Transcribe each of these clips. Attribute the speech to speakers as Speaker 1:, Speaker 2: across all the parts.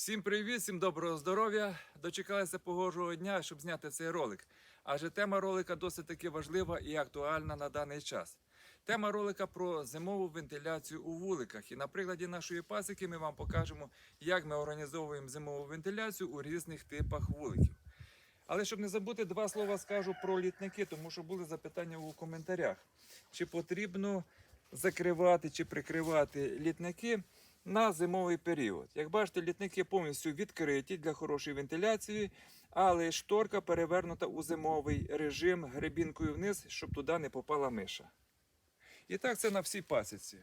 Speaker 1: Всім привіт, всім доброго здоров'я. Дочекалися погожого дня, щоб зняти цей ролик. Адже тема ролика досить таки важлива і актуальна на даний час. Тема ролика про зимову вентиляцію у вуликах. І на прикладі нашої пасіки ми вам покажемо, як ми організовуємо зимову вентиляцію у різних типах вуликів. Але щоб не забути, два слова скажу про літники, тому що були запитання у коментарях. Чи потрібно закривати чи прикривати літники на зимовий період? Як бачите, літники повністю відкриті для хорошої вентиляції, але шторка перевернута у зимовий режим гребінкою вниз, щоб туди не попала миша. І так це на всій пасіці.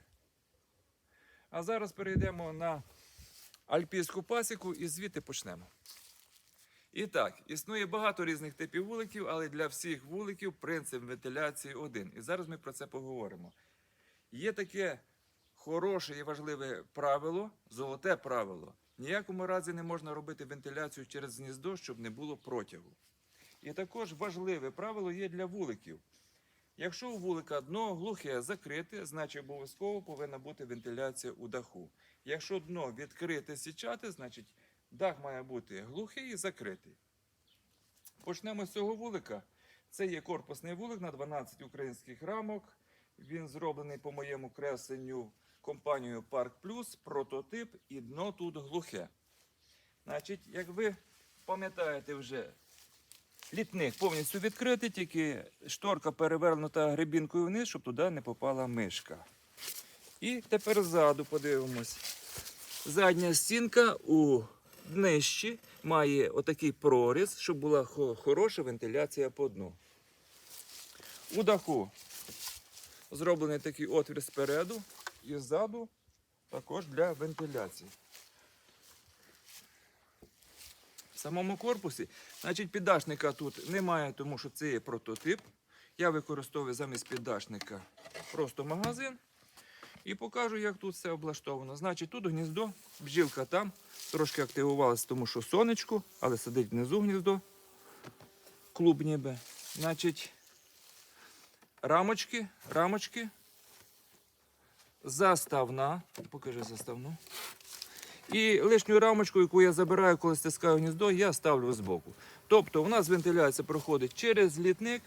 Speaker 1: А зараз перейдемо на альпійську пасіку і звідти почнемо. І так, існує багато різних типів вуликів, але для всіх вуликів принцип вентиляції один. І зараз ми про це поговоримо. Є таке хороше і важливе правило, золоте правило. Ніякому разі не можна робити вентиляцію через гніздо, щоб не було протягу. І також важливе правило є для вуликів. Якщо у вулика дно глухе закрите, значить обов'язково повинна бути вентиляція у даху. Якщо дно відкрите січати, значить дах має бути глухий і закритий. Почнемо з цього вулика. Це є корпусний вулик на 12 українських рамок. Він зроблений по моєму кресленню компанією Парк Плюс, прототип і дно тут глухе. Значить, як ви пам'ятаєте вже, літник повністю відкритий, тільки шторка перевернута гребінкою вниз, щоб туди не попала мишка. І тепер ззаду подивимось. Задня стінка у днищі має отакий проріз, щоб була хороша вентиляція по дну. У даху зроблений такий отвір спереду і ззаду також для вентиляції. В самому корпусі, значить, піддашника тут немає, тому що це є прототип. Я використовую замість піддашника просто магазин. І покажу, як тут все облаштовано. Значить, тут гніздо, бджілка там, трошки активувалася, тому що сонечко, але сидить внизу гніздо. Клуб ніби. Значить, рамочки, рамочки. Заставна. Покажи заставну. І лишню рамочку, яку я забираю, коли стискаю гніздо, я ставлю збоку. Тобто у нас вентиляція проходить через літник,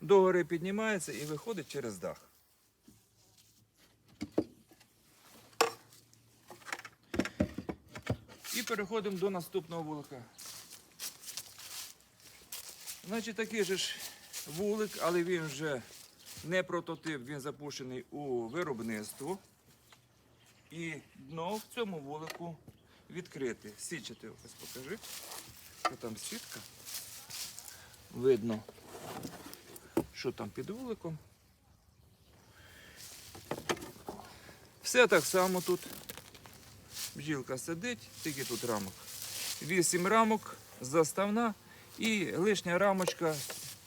Speaker 1: догори піднімається і виходить через дах. І переходимо до наступного вулика. Значить, такий же ж вулик, але він вже не прототип, він запущений у виробництво. І дно в цьому вулику відкрите. Січати ось покажи. Що там сітка? Видно, що там під вуликом. Все так само тут. Бджілка сидить, тільки тут рамок. Вісім рамок, заставна і лишня рамочка,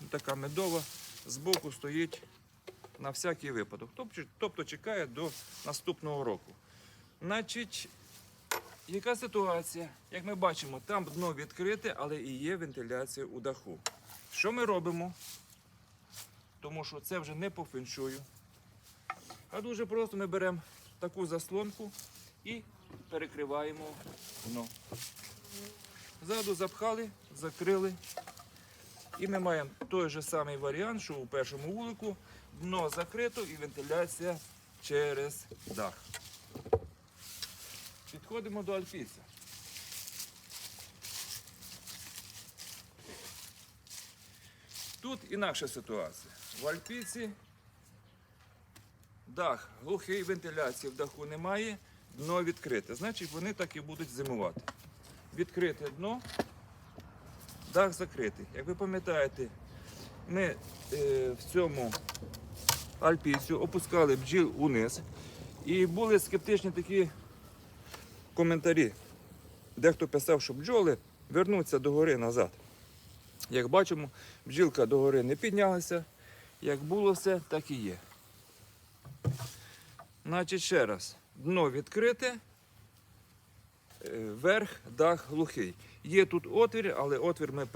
Speaker 1: така медова, збоку стоїть на всякий випадок. Тобто, чекає до наступного року. Значить, яка ситуація? Як ми бачимо, там дно відкрите, але і є вентиляція у даху. Що ми робимо? Тому що це вже не по феншую. А дуже просто ми беремо таку заслонку і перекриваємо дно. Ззаду запхали, закрили. І ми маємо той же самий варіант, що у першому вулику. Дно закрито і вентиляція через дах. Підходимо до альпійця. Тут інакша ситуація. В альпійці дах глухий, вентиляції в даху немає, дно відкрите. Значить, вони так і будуть зимувати. Відкрите дно, дах закритий. Як ви пам'ятаєте, ми е, в цьому альпійцю опускали бджіл униз. І були скептичні такі коментарі. Дехто писав, що бджоли вернуться до гори назад. Як бачимо, бджілка до гори не піднялася. Як було все, так і є. Значить, ще раз, дно відкрите, е, верх, дах глухий. Є тут отвір, але отвір ми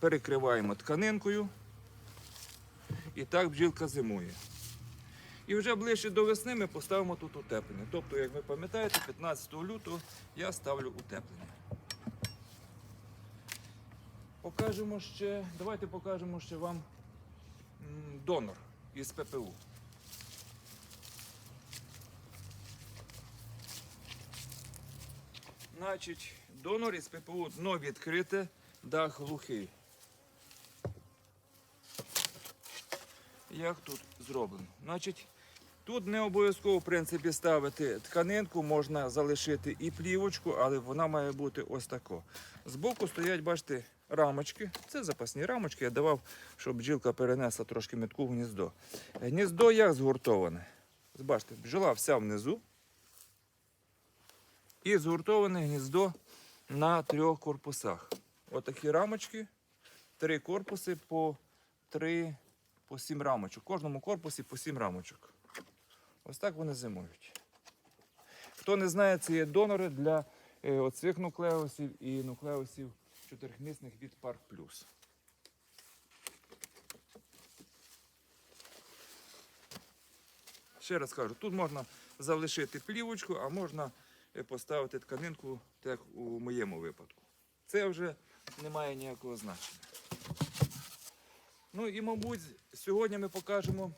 Speaker 1: перекриваємо тканинкою. І так бджілка зимує. І вже ближче до весни ми поставимо тут утеплення. Тобто, як ви пам'ятаєте, 15 лютого я ставлю утеплення. Покажемо ще, давайте покажемо ще вам донор із ППУ. Значить, донор із ППУ дно відкрите, дах глухий. Як тут зроблено? Значить, тут не обов'язково в принципі ставити тканинку, можна залишити і плівочку, але вона має бути ось тако. Збоку стоять, бачите, рамочки. Це запасні рамочки. Я давав, щоб бджілка перенесла трошки метку в гніздо. Гніздо як згуртоване? Бачите, бджола вся внизу. І згуртоване гніздо на трьох корпусах. Отакі рамочки, три корпуси по три, по сім рамочок. В кожному корпусі по сім рамочок. Ось так вони зимують. Хто не знає, це є донори для е, оцих нуклеусів і нуклеусів чотирихмісних від Парк Плюс. Ще раз кажу, тут можна залишити плівочку, а можна е, поставити тканинку, так у моєму випадку. Це вже не має ніякого значення. Ну і, мабуть, сьогодні ми покажемо,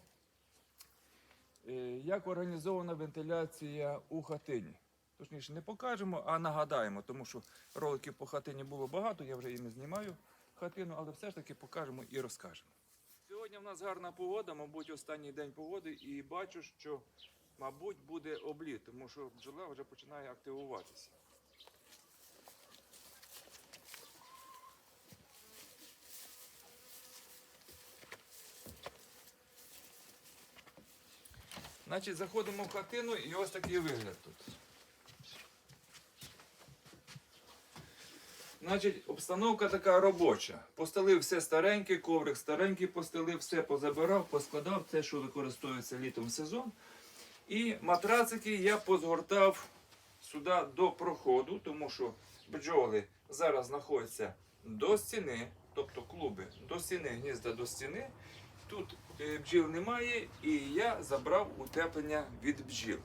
Speaker 1: як організована вентиляція у хатині. Точніше, не покажемо, а нагадаємо, тому що роликів по хатині було багато, я вже і не знімаю хатину, але все ж таки покажемо і розкажемо. Сьогодні в нас гарна погода, мабуть, останній день погоди, і бачу, що, мабуть, буде обліт, тому що бджола вже починає активуватися. Значить, заходимо в хатину і ось такий вигляд тут. Значить, обстановка така робоча. Постелив все стареньке, коврик старенький постелив, все позабирав, поскладав, те, що використовується літом в сезон. І матрацики я позгортав сюди до проходу, тому що бджоли зараз знаходяться до стіни, тобто клуби до стіни, гнізда до стіни. Тут бджіл немає, і я забрав утеплення від бджіл.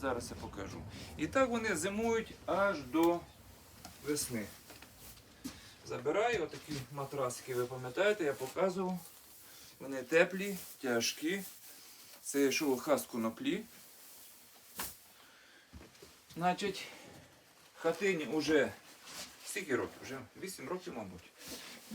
Speaker 1: Зараз я покажу. І так вони зимують аж до весни. Забираю отакі матрасики, ви пам'ятаєте, я показував. Вони теплі, тяжкі. Це хас коноплі. Значить, хатині вже скільки років? Вже 8 років, мабуть.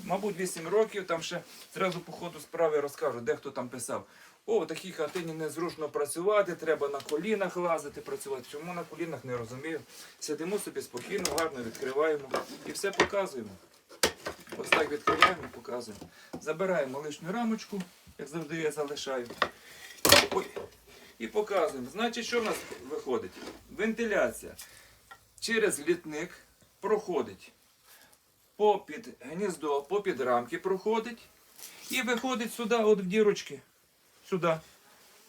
Speaker 1: Мабуть, 8 років, там ще зразу по ходу справи розкажу, дехто там писав. О, в такій хатині незручно працювати, треба на колінах лазити, працювати. Чому на колінах не розумію. Сидимо собі спокійно, гарно відкриваємо і все показуємо. Ось так відкриваємо, показуємо. Забираємо лишню рамочку, як завжди я залишаю. Ой. І показуємо. Значить, що в нас виходить? Вентиляція через літник проходить попід гніздо, попід рамки проходить і виходить сюди, от в дірочки. Сюди.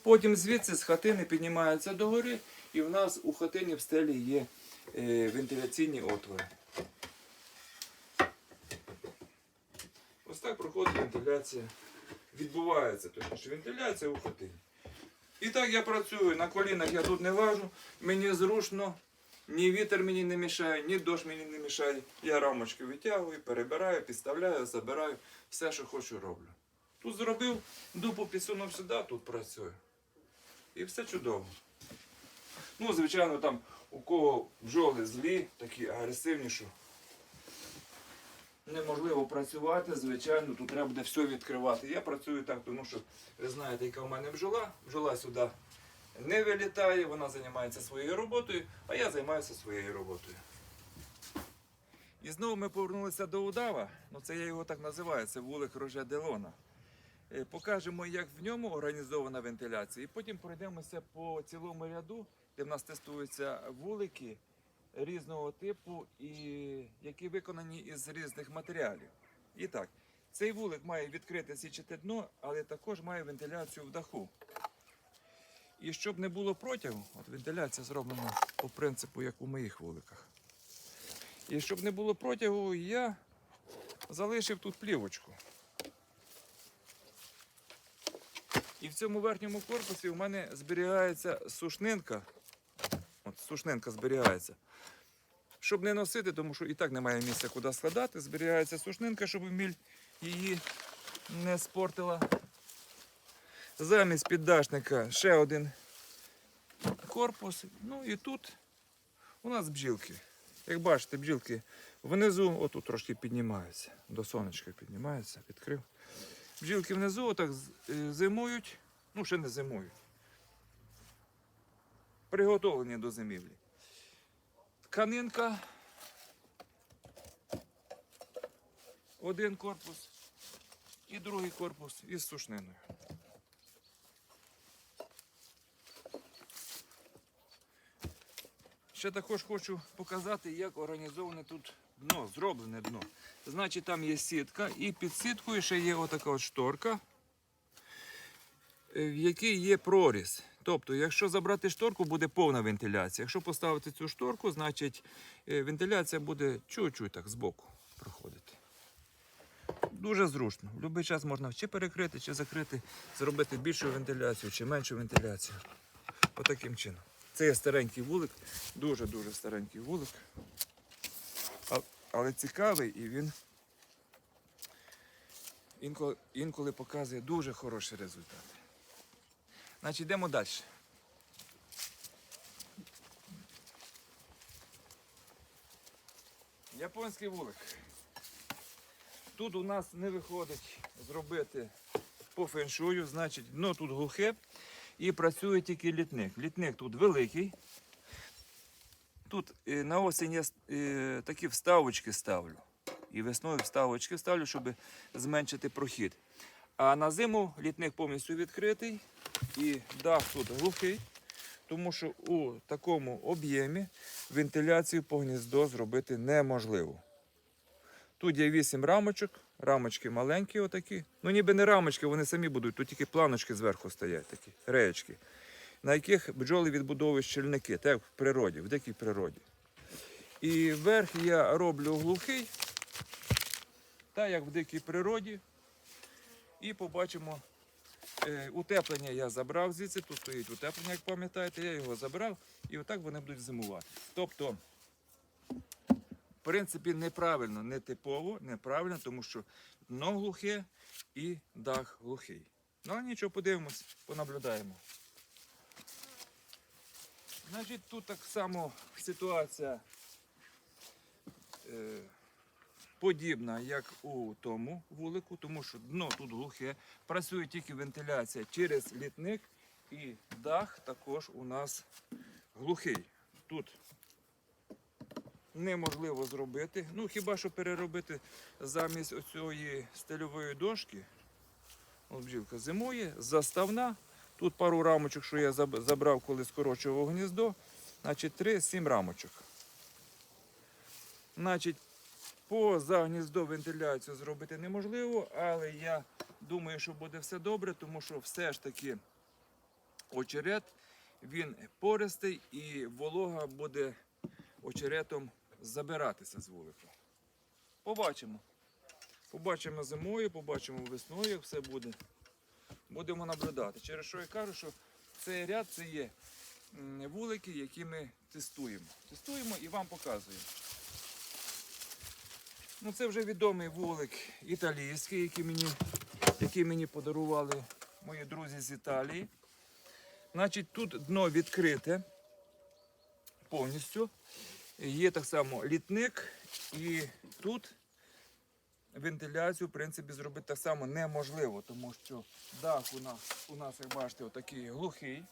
Speaker 1: Потім звідси з хатини піднімається догори, і в нас у хатині в стелі є е, вентиляційні отвори. Ось так проходить вентиляція. Відбувається точніше вентиляція у хатині. І так я працюю, на колінах я тут не лажу, мені зручно, ні вітер мені не мішає, ні дощ мені не мішає. Я рамочки витягую, перебираю, підставляю, забираю, все, що хочу, роблю. Тут зробив, дупу підсунув сюди, тут працюю. І все чудово. Ну, звичайно, там у кого бджоли злі, такі агресивні, що неможливо працювати, звичайно, тут треба буде все відкривати. Я працюю так, тому що ви знаєте, яка в мене бджола. Бджола сюди не вилітає, вона займається своєю роботою, а я займаюся своєю роботою. І знову ми повернулися до удава. Ну це я його так називаю, це вулик Роже Делона. Е, Покажемо, як в ньому організована вентиляція, і потім пройдемося по цілому ряду, де в нас тестуються вулики різного типу, і які виконані із різних матеріалів. І так, цей вулик має відкрите січате дно, але також має вентиляцію в даху. І щоб не було протягу, от вентиляція зроблена по принципу, як у моїх вуликах. І щоб не було протягу, я залишив тут плівочку. І в цьому верхньому корпусі у мене зберігається сушнинка. От сушнинка зберігається. щоб не носити, тому що і так немає місця, куди складати. Зберігається сушнинка, щоб міль її не спортила. Замість піддашника ще один корпус. Ну і тут у нас бджілки. Як бачите, бджілки внизу, отут трошки піднімаються. До сонечка піднімаються, відкрив. Бджілки внизу отак е, зимують, ну ще не зимують. Приготовлені до зимівлі. Тканинка. Один корпус і другий корпус із сушниною. Ще також хочу показати, як організоване тут дно, зроблене дно. Значить, там є сітка, і під сіткою ще є отака от шторка, е, в якій є проріз. Тобто, якщо забрати шторку, буде повна вентиляція. Якщо поставити цю шторку, значить е, вентиляція буде чуть-чуть так збоку проходити. Дуже зручно. В будь-який час можна чи перекрити, чи закрити, зробити більшу вентиляцію, чи меншу вентиляцію. Отаким чином. Це є старенький вулик, дуже-дуже старенький вулик. Але цікавий і він інколи, інколи показує дуже хороші результати. Значить, йдемо далі. Японський вулик. Тут у нас не виходить зробити по феншую, значить, дно тут глухе і працює тільки літник. Літник тут великий. Тут е, на осінь я е, такі вставочки ставлю. І весною вставочки ставлю, щоб зменшити прохід. А на зиму літник повністю відкритий і дах тут глухий, тому що у такому об'ємі вентиляцію по гніздо зробити неможливо. Тут є 8 рамочок, рамочки маленькі отакі. Ну ніби не рамочки, вони самі будуть, тут тільки планочки зверху стоять, такі реєчки, на яких бджоли відбудовують щільники, так в природі, в дикій природі. І верх я роблю глухий, так як в дикій природі. І побачимо, е, утеплення я забрав звідси, тут стоїть утеплення, як пам'ятаєте, я його забрав, і отак вони будуть зимувати. Тобто принципі, неправильно, не типово, неправильно, тому що дно глухе і дах глухий. Ну, але нічого, подивимось, понаблюдаємо. Значить, тут так само ситуація е, подібна, як у тому вулику, тому що дно тут глухе, працює тільки вентиляція через літник і дах також у нас глухий. Тут неможливо зробити. Ну, хіба що переробити замість оцієї стильової дошки. Бджілка зимує, заставна. Тут пару рамочок, що я забрав, коли скорочував гніздо. Значить, 3-7 рамочок. Значить, поза гніздо вентиляцію зробити неможливо, але я думаю, що буде все добре, тому що все ж таки очерет, він пористий і волога буде очеретом забиратися з вулику. Побачимо. Побачимо зимою, побачимо весною, як все буде. Будемо наблюдати. Через що я кажу, що цей ряд це є вулики, які ми тестуємо. Тестуємо і вам показуємо. Ну, це вже відомий вулик італійський, який мені, який мені подарували мої друзі з Італії. Значить, тут дно відкрите повністю. Є так само літник, і тут вентиляцію, в принципі, зробити так само неможливо, тому що дах у нас, у нас як бачите, отакий глухий.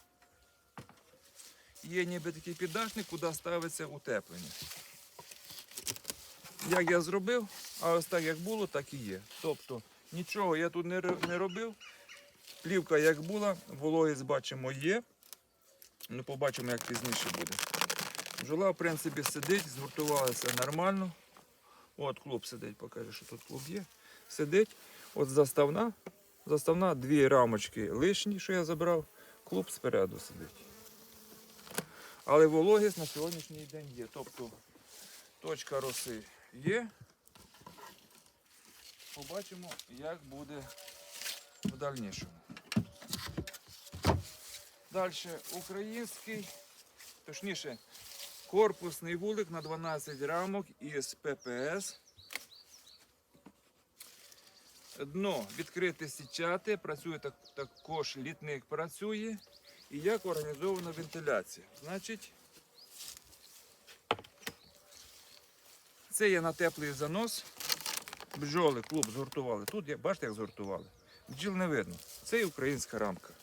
Speaker 1: Є ніби такий піддашник, куди ставиться утеплення. Як я зробив, а ось так як було, так і є. Тобто нічого я тут не, робив. Плівка як була, вологість бачимо є. Ну, побачимо, як пізніше буде. Бджола, в принципі, сидить, згуртувалася нормально. От клуб сидить, покаже, що тут клуб є. Сидить. От заставна. Заставна, дві рамочки лишні, що я забрав. Клуб спереду сидить. Але вологість на сьогоднішній день є. Тобто точка роси є. Побачимо, як буде в дальнішому. Далі український, точніше, Корпусний вулик на 12 рамок із ППС. Дно відкрите січати, працює так, також літник працює. І як організована вентиляція. Значить, це є на теплий занос. Бджоли, клуб згуртували. Тут, є- бачите, як згуртували. Бджіл не видно. Це і українська рамка.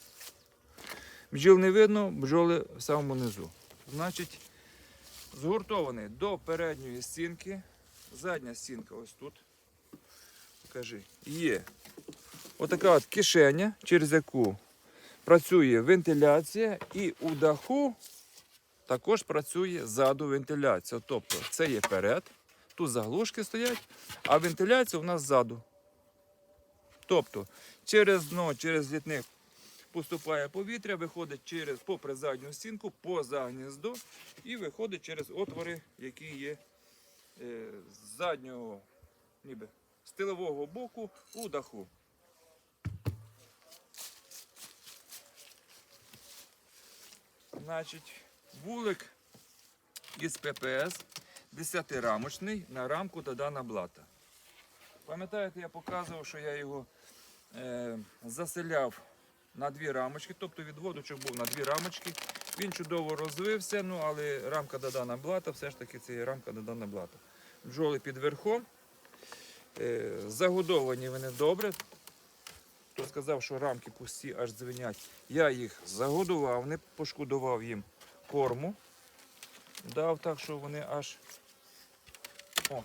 Speaker 1: Бджіл не видно, бджоли в самому низу. Значить, згуртований до передньої стінки. Задня стінка ось тут. Покажи. Є отака от кишеня, через яку працює вентиляція, і у даху також працює ззаду вентиляція. Тобто це є перед, тут заглушки стоять, а вентиляція у нас ззаду. Тобто через дно, через літник поступає повітря, виходить через попри задню стінку, поза гніздо і виходить через отвори, які є е, з заднього, ніби з тилового боку у даху. Значить, вулик із ППС 10-рамочний на рамку додана блата. Пам'ятаєте, я показував, що я його е, заселяв на дві рамочки, тобто відводочок був на дві рамочки. Він чудово розвився, ну але рамка додана блата, все ж таки це рамка додана блата. Бджоли під верхом. Е, загодовані вони добре. Хто сказав, що рамки пусті аж дзвенять. Я їх загодував, не пошкодував їм корму. Дав так, що вони аж от,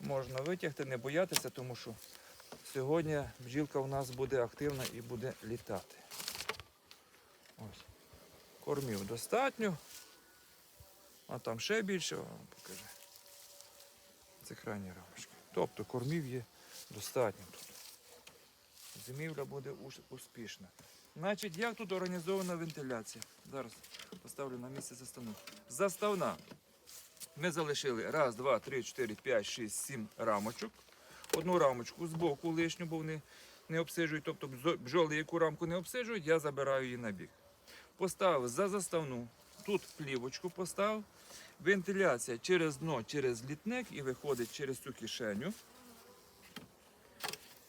Speaker 1: можна витягти, не боятися, тому що сьогодні бджілка у нас буде активна і буде літати. Ось. Кормів достатньо. А там ще більше, вам. Це крайні рамочки. Тобто кормів є достатньо тут. Зимівля буде успішна. Значить, як тут організована вентиляція? Зараз поставлю на місце заставну. Заставна. Ми залишили раз, два, три, чотири, п'ять, шість, сім рамочок. Одну рамочку з боку лишню, бо вони не обсиджують. Тобто бджоли, яку рамку не обсиджують, я забираю її на бік. Поставив за заставну. Тут плівочку поставив. Вентиляція через дно, через літник і виходить через цю кишеню.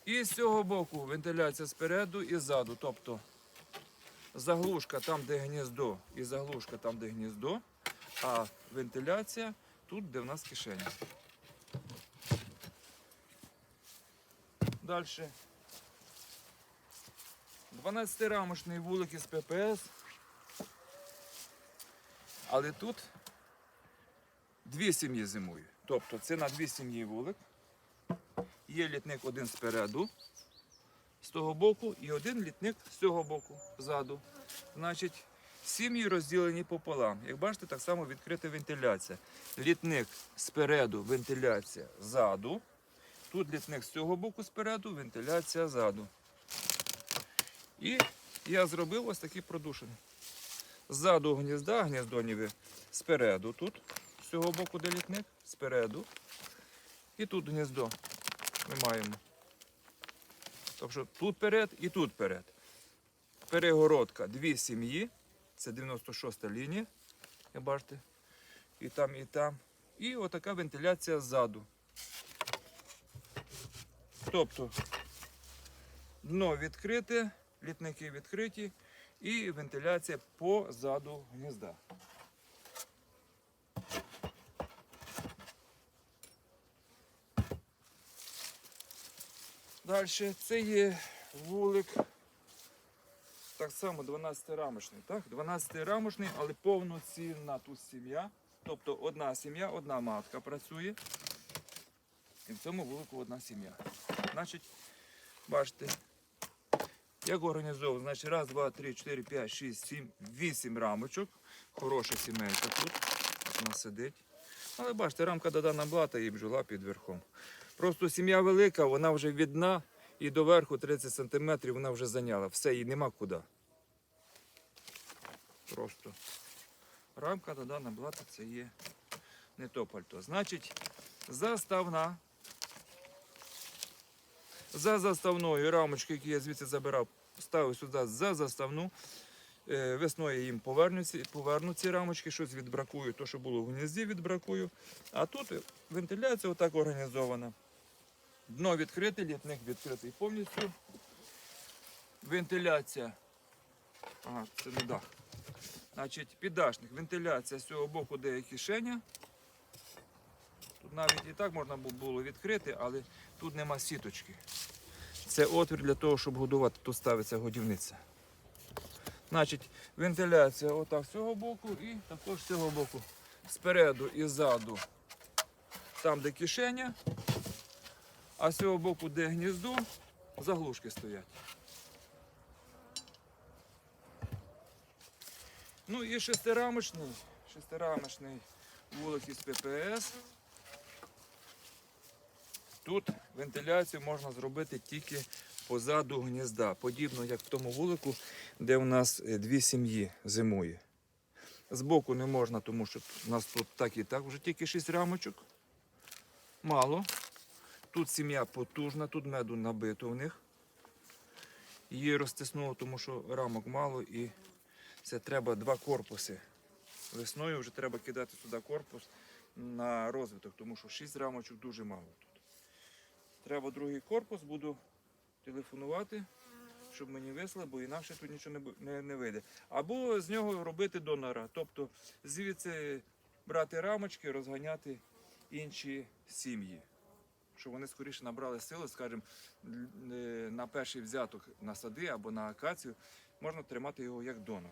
Speaker 1: І з цього боку вентиляція спереду і ззаду. Тобто заглушка там, де гніздо, і заглушка там, де гніздо, а вентиляція тут, де в нас кишеня. Далі. 12-рамочний вулик із ППС. Але тут дві сім'ї зимують. Тобто це на дві сім'ї вулик. Є літник один спереду, з того боку, і один літник з цього боку, ззаду. Значить, сім'ї розділені пополам. Як бачите, так само відкрита вентиляція. Літник спереду, вентиляція ззаду. Тут літник з цього боку спереду, вентиляція ззаду. І я зробив ось такі продушини. Ззаду гнізда, гніздо ніби спереду тут, з цього боку, де літник, спереду. І тут гніздо ми маємо. Тобто тут перед і тут перед. Перегородка дві сім'ї. Це 96 та лінія. як бачите. І там, і там. І отака вентиляція ззаду. Тобто дно відкрите, літники відкриті і вентиляція позаду гнізда. Далі це є вулик. Так само 12-рамочний. Так? 12-рамочний, але повноцінна тут сім'я. Тобто одна сім'я, одна матка працює. І в цьому вулику одна сім'я. Значить, бачите, як організовано, значить, раз, два, три, чотири, п'ять, шість, сім, вісім рамочок. Хороша сімейка тут. Вона сидить. Але бачите, рамка додана блата і бджола під верхом. Просто сім'я велика, вона вже від дна і до верху 30 см вона вже зайняла. Все, їй нема куди. Просто рамка додана блата це є не то пальто. Значить, заставна. За заставною рамочки, які я звідси забирав, ставив сюди за заставну. Е, Весною їм повернуться, поверну ці рамочки, щось відбракую, то, що було в гнізді, відбракую. А тут вентиляція отак організована. Дно відкрите, літник відкритий повністю. Вентиляція. Ага, це не дах. Значить, піддашник, вентиляція з цього боку, де є. Тут навіть і так можна бу- було відкрити, але тут нема сіточки. Це отвір для того, щоб годувати. Тут ставиться годівниця. Значить, вентиляція отак з цього боку і також з цього боку. Спереду і ззаду, там, де кишеня, а з цього боку, де гніздо, заглушки стоять. Ну і шестирамочний, шестирамочний вулик із ППС. Тут вентиляцію можна зробити тільки позаду гнізда, подібно як в тому вулику, де у нас е, дві сім'ї зимує. Збоку не можна, тому що у нас тут так і так вже тільки 6 рамочок. Мало. Тут сім'я потужна, тут меду набито в них. Її розтиснуло, тому що рамок мало і це треба два корпуси. Весною вже треба кидати сюди корпус на розвиток, тому що 6 рамочок дуже мало. Треба другий корпус, буду телефонувати, щоб мені вислали, бо інакше тут нічого не, не, не вийде. Або з нього робити донора, тобто звідси брати рамочки, розганяти інші сім'ї. Щоб вони скоріше набрали сили, скажімо, е, на перший взяток на сади або на акацію, можна тримати його як донор.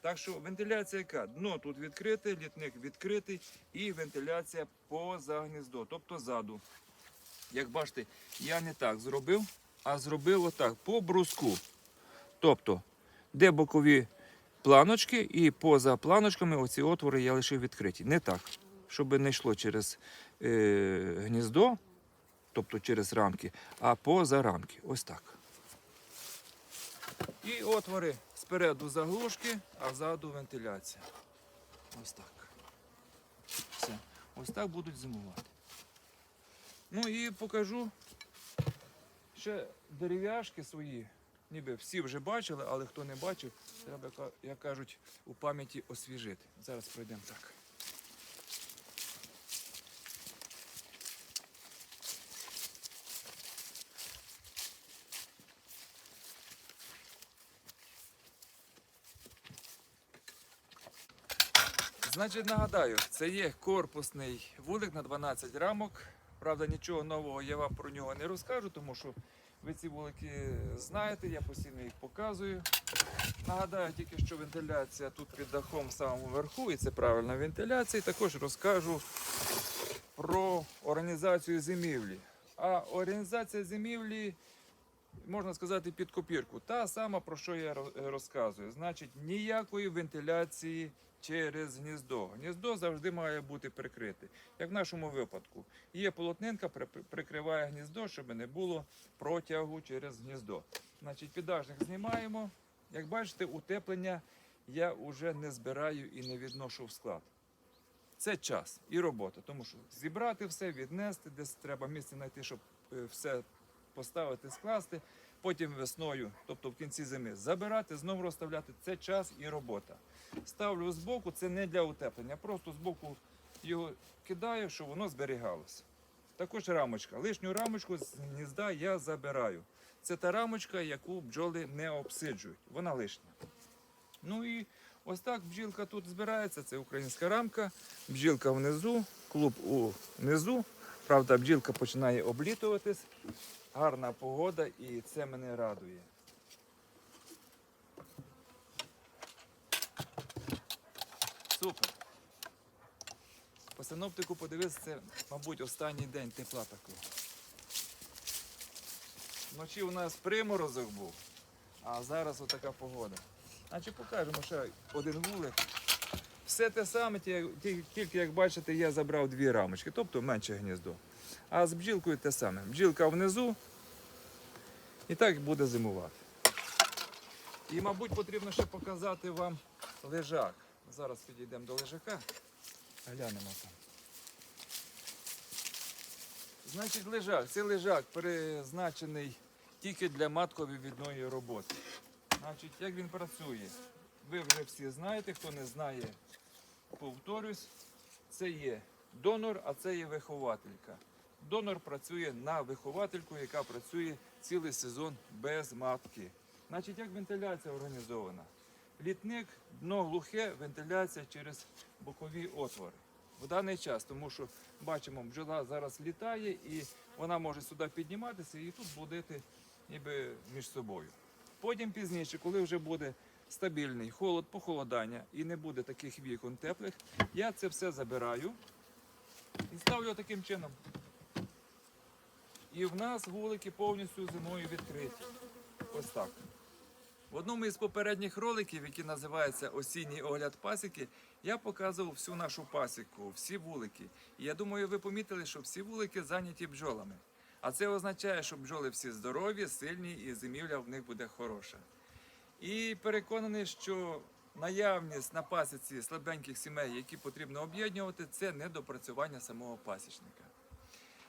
Speaker 1: Так що вентиляція яка? Дно тут відкрите, літник відкритий і вентиляція поза гніздо, тобто ззаду. Як бачите, я не так зробив, а зробив отак по бруску. Тобто, де бокові планочки, і поза планочками оці отвори я лишив відкриті. Не так, щоб не йшло через е, гніздо, тобто через рамки, а поза рамки. Ось так. І отвори спереду заглушки, а ззаду вентиляція. Ось так. Все. Ось так будуть зимувати. Ну і покажу ще дерев'яшки свої. Ніби всі вже бачили, але хто не бачив, треба, як кажуть, у пам'яті освіжити. Зараз пройдемо так. Значить, нагадаю, це є корпусний вулик на 12 рамок. Правда, нічого нового я вам про нього не розкажу, тому що ви ці вулики знаєте, я постійно їх показую. Нагадаю тільки, що вентиляція тут під дахом в самому верху, і це правильна вентиляція. І також розкажу про організацію зимівлі. А організація зимівлі, можна сказати, під копірку. Та сама, про що я розказую. Значить, ніякої вентиляції через гніздо. Гніздо завжди має бути прикрите. Як в нашому випадку. Є полотнинка, прикриває гніздо, щоб не було протягу через гніздо. Значить, піддажник знімаємо. Як бачите, утеплення я вже не збираю і не відношу в склад. Це час і робота, тому що зібрати все, віднести, десь треба місце знайти, щоб е, все поставити, скласти. Потім весною, тобто в кінці зими, забирати, знову розставляти. Це час і робота. Ставлю збоку, це не для утеплення. Просто збоку його кидаю, щоб воно зберігалося. Також рамочка. Лишню рамочку з гнізда я забираю. Це та рамочка, яку бджоли не обсиджують. Вона лишня. Ну і ось так бджілка тут збирається. Це українська рамка. Бджілка внизу, клуб унизу. Правда, бджілка починає облітуватись. Гарна погода і це мене радує. Супер. По синоптику подивитися, це, мабуть, останній день тепла такого. Вночі у нас приморозок був, а зараз отака погода. Значить покажемо ще один вулик. Все те саме, ті- ті- тільки як бачите, я забрав дві рамочки, тобто менше гніздо. А з бджілкою те саме. Бджілка внизу і так буде зимувати. І, мабуть, потрібно ще показати вам лежак. Зараз підійдемо до лежака. Глянемо там. Значить, лежак. Це лежак призначений тільки для матковідної роботи. Значить, як він працює? ви вже всі знаєте, хто не знає, повторюсь, це є донор, а це є вихователька. Донор працює на виховательку, яка працює цілий сезон без матки. Значить, як вентиляція організована? Літник, дно глухе, вентиляція через бокові отвори. В даний час, тому що бачимо, бджола зараз літає і вона може сюди підніматися і тут будити ніби між собою. Потім пізніше, коли вже буде стабільний холод, похолодання і не буде таких вікон теплих, я це все забираю і ставлю таким чином. І в нас вулики повністю зимою відкриті. Ось так. В одному із попередніх роликів, який називається Осінній огляд пасіки, я показував всю нашу пасіку, всі вулики. І я думаю, ви помітили, що всі вулики зайняті бджолами. А це означає, що бджоли всі здорові, сильні і зимівля в них буде хороша. І переконаний, що наявність на пасіці слабеньких сімей, які потрібно об'єднувати, це недопрацювання самого пасічника.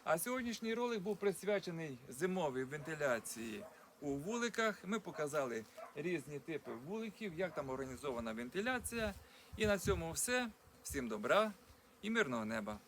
Speaker 1: А сьогоднішній ролик був присвячений зимовій вентиляції у вуликах. Ми показали різні типи вуликів, як там організована вентиляція. І на цьому все. Всім добра і мирного неба!